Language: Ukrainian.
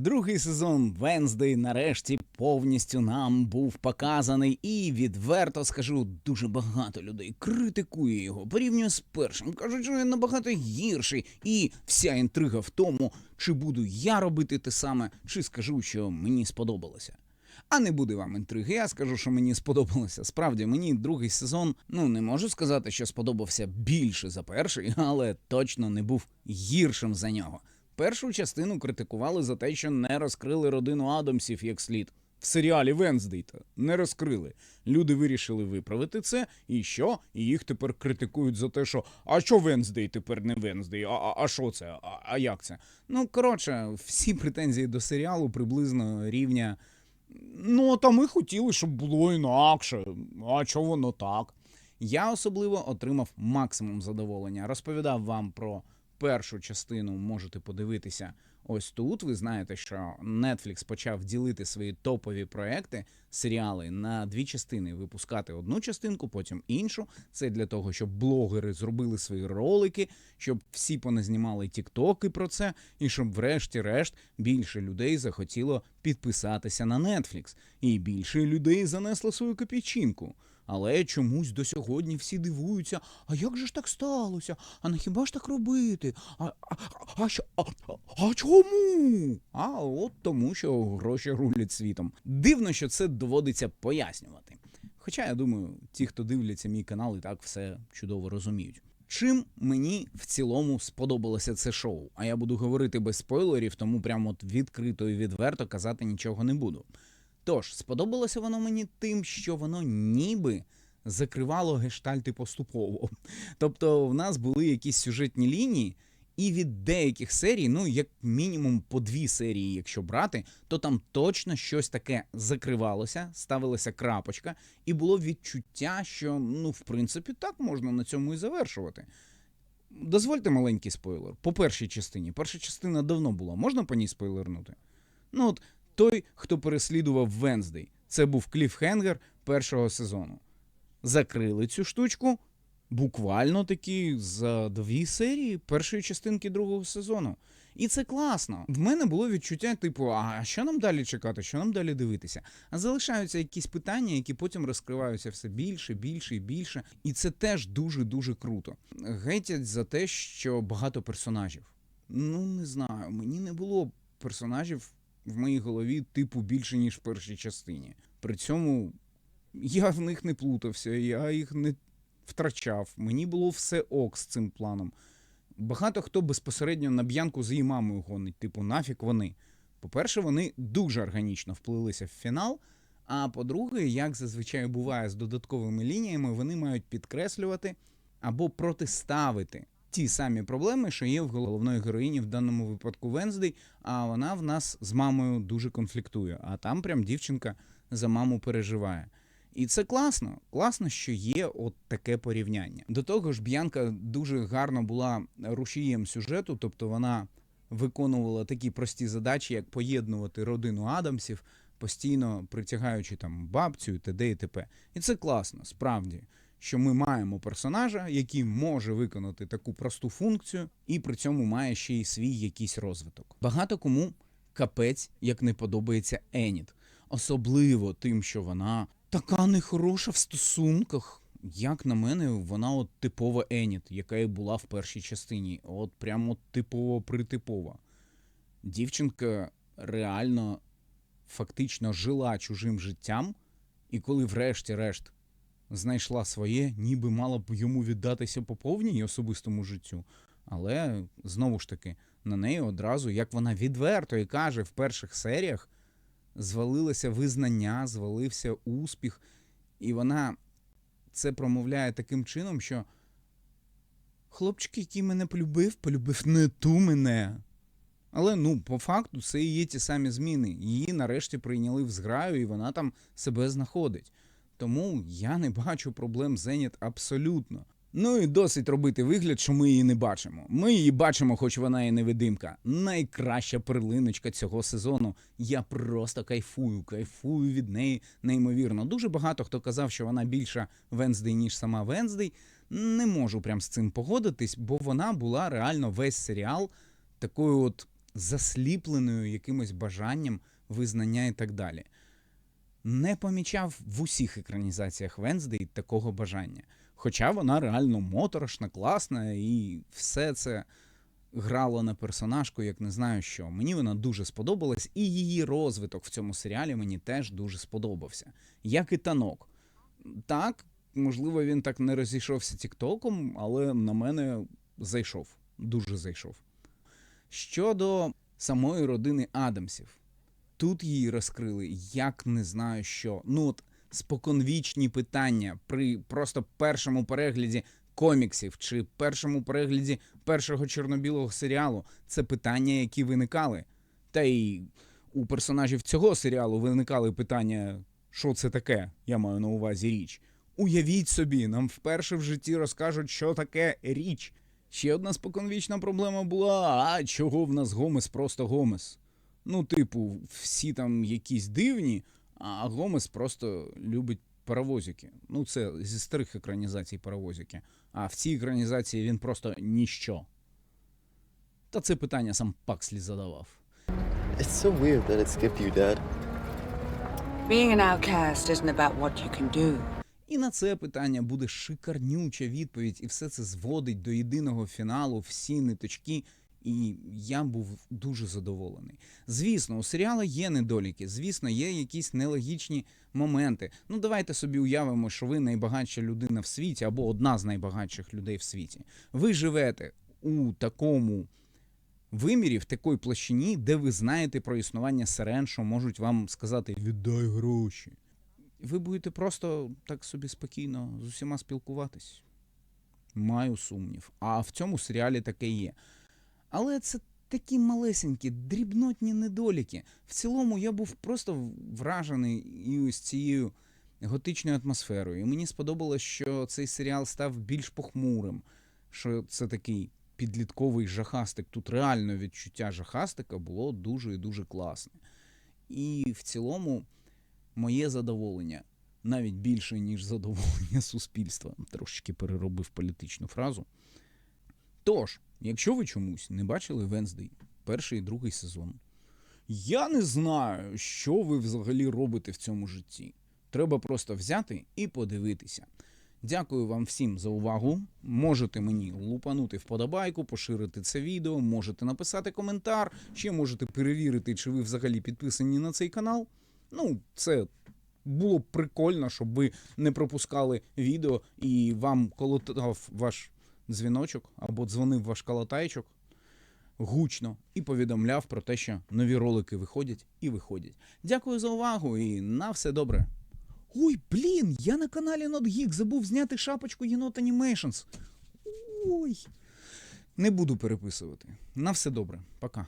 Другий сезон Венздей нарешті повністю нам був показаний, і відверто скажу, дуже багато людей критикує його, порівнює з першим, кажуть, що він набагато гірший. І вся інтрига в тому, чи буду я робити те саме, чи скажу, що мені сподобалося. А не буде вам інтриги, я скажу, що мені сподобалося. Справді, мені другий сезон, ну не можу сказати, що сподобався більше за перший, але точно не був гіршим за нього. Першу частину критикували за те, що не розкрили родину Адамсів як слід. В серіалі Венздейта не розкрили. Люди вирішили виправити це, і що? І їх тепер критикують за те, що а що Венздей тепер не Венздей? А, а, що це? А, а як це? Ну коротше, всі претензії до серіалу приблизно рівня. Ну, та ми хотіли, щоб було інакше. А чого воно так? Я особливо отримав максимум задоволення. Розповідав вам про першу частину, можете подивитися ось тут. Ви знаєте, що Netflix почав ділити свої топові проекти, серіали на дві частини, випускати одну частинку, потім іншу. Це для того, щоб блогери зробили свої ролики, щоб всі поназнімали тіктоки про це, і щоб, врешті-решт, більше людей захотіло підписатися на Netflix, і більше людей занесло свою копійчинку. Але чомусь до сьогодні всі дивуються, а як же ж так сталося? А на хіба ж так робити? А, а, а, а, а чому? А от тому, що гроші рулять світом. Дивно, що це доводиться пояснювати. Хоча я думаю, ті, хто дивляться мій канал, і так все чудово розуміють. Чим мені в цілому сподобалося це шоу? А я буду говорити без спойлерів, тому прямо от відкрито і відверто казати нічого не буду. Тож, сподобалося воно мені тим, що воно ніби закривало гештальти поступово. Тобто, в нас були якісь сюжетні лінії, і від деяких серій, ну як мінімум по дві серії, якщо брати, то там точно щось таке закривалося, ставилася крапочка, і було відчуття, що ну, в принципі, так можна на цьому і завершувати. Дозвольте маленький спойлер. По першій частині. Перша частина давно була. Можна по ній спойлернути? Ну от той, хто переслідував Венздей. Це був кліфхенгер першого сезону. Закрили цю штучку буквально таки за дві серії першої частинки другого сезону. І це класно. В мене було відчуття, типу, а що нам далі чекати, що нам далі дивитися? А залишаються якісь питання, які потім розкриваються все більше, більше і більше. І це теж дуже-дуже круто. Гетять за те, що багато персонажів. Ну, не знаю, мені не було персонажів в моїй голові типу більше, ніж в першій частині. При цьому я в них не плутався, я їх не втрачав. Мені було все ок з цим планом. Багато хто безпосередньо на б'янку з її мамою гонить, типу, нафік вони. По-перше, вони дуже органічно вплилися в фінал. А по-друге, як зазвичай буває з додатковими лініями, вони мають підкреслювати або протиставити ті самі проблеми, що є в головної героїні в даному випадку Венздей, а вона в нас з мамою дуже конфліктує. А там прям дівчинка за маму переживає. І це класно. Класно, що є от таке порівняння. До того ж, Б'янка дуже гарно була рушієм сюжету, тобто вона виконувала такі прості задачі, як поєднувати родину Адамсів, постійно притягаючи там бабцю, і т.д. і т.п. І це класно, справді. Що ми маємо персонажа, який може виконати таку просту функцію, і при цьому має ще й свій якийсь розвиток. Багато кому капець як не подобається Еніт, особливо тим, що вона така нехороша в стосунках. Як на мене, вона от типова Еніт, яка і була в першій частині. От прямо типово притипова. Дівчинка реально фактично жила чужим життям, і коли врешті-решт знайшла своє, ніби мала б йому віддатися по повній особистому життю. Але знову ж таки, на неї одразу, як вона відверто і каже в перших серіях, звалилося визнання, звалився успіх, і вона це промовляє таким чином, що хлопчик, який мене полюбив, полюбив не ту мене. Але ну, по факту, це і є ті самі зміни. Її нарешті прийняли в зграю, і вона там себе знаходить. Тому я не бачу проблем з Еніт абсолютно. Ну і досить робити вигляд, що ми її не бачимо. Ми її бачимо, хоч вона і невидимка. Найкраща перлиночка цього сезону. Я просто кайфую, кайфую від неї неймовірно. Дуже багато хто казав, що вона більша Венздей, ніж сама Венздей. Не можу прям з цим погодитись, бо вона була реально весь серіал такою от засліпленою якимось бажанням визнання і так далі. Не помічав в усіх екранізаціях Венздей такого бажання. Хоча вона реально моторошна, класна, і все це грало на персонажку, як не знаю що. Мені вона дуже сподобалась, і її розвиток в цьому серіалі мені теж дуже сподобався. Як і танок. Так, можливо, він так не розійшовся тіктоком, але на мене зайшов. Дуже зайшов. Щодо самої родини Адамсів, тут її розкрили, як не знаю що. Ну от споконвічні питання при просто першому перегляді коміксів чи першому перегляді першого чорно-білого серіалу. Це питання, які виникали. Та й у персонажів цього серіалу виникали питання, що це таке, я маю на увазі річ. Уявіть собі, нам вперше в житті розкажуть, що таке річ. Ще одна споконвічна проблема була: а чого в нас Гомес просто Гомес? Ну, типу, всі там якісь дивні, а Гомес просто любить паровозики. Ну, це зі старих екранізацій паровозики. А в цій екранізації він просто ніщо. Та це питання сам Пакслі задавав. It's so weird that it skipped you, Dad. Being an outcast isn't about what you can do. І на це питання буде шикарнюча відповідь, і все це зводить до єдиного фіналу, всі ниточки. І я був дуже задоволений. Звісно, у серіалу є недоліки, звісно, є якісь нелогічні моменти. Ну, давайте собі уявимо, що ви найбагатша людина в світі або одна з найбагатших людей в світі. Ви живете у такому вимірі, в такій площині, де ви знаєте про існування сирен, що можуть вам сказати віддай гроші. Ви будете просто так собі спокійно з усіма спілкуватись. Маю сумнів. А в цьому серіалі таке є. Але це такі малесенькі, дрібнотні недоліки. В цілому я був просто вражений і ось цією готичною атмосферою. І мені сподобалось, що цей серіал став більш похмурим, що це такий підлітковий жахастик. Тут реально відчуття жахастика було дуже і дуже класне. І в цілому моє задоволення навіть більше, ніж задоволення суспільства. Трошечки переробив політичну фразу. Тож, якщо ви чомусь не бачили Венздей, перший і другий сезон, я не знаю, що ви взагалі робите в цьому житті. Треба просто взяти і подивитися. Дякую вам всім за увагу. Можете мені лупанути вподобайку, поширити це відео, можете написати коментар, ще можете перевірити, чи ви взагалі підписані на цей канал. Ну, це було б прикольно, щоб ви не пропускали відео і вам колотав ваш дзвіночок або дзвонив ваш колотайчик гучно і повідомляв про те, що нові ролики виходять і виходять. Дякую за увагу і на все добре. Ой, блін, я на каналі NotGeek забув зняти шапочку Єнот Animations. Ой. Не буду переписувати. На все добре. Пока.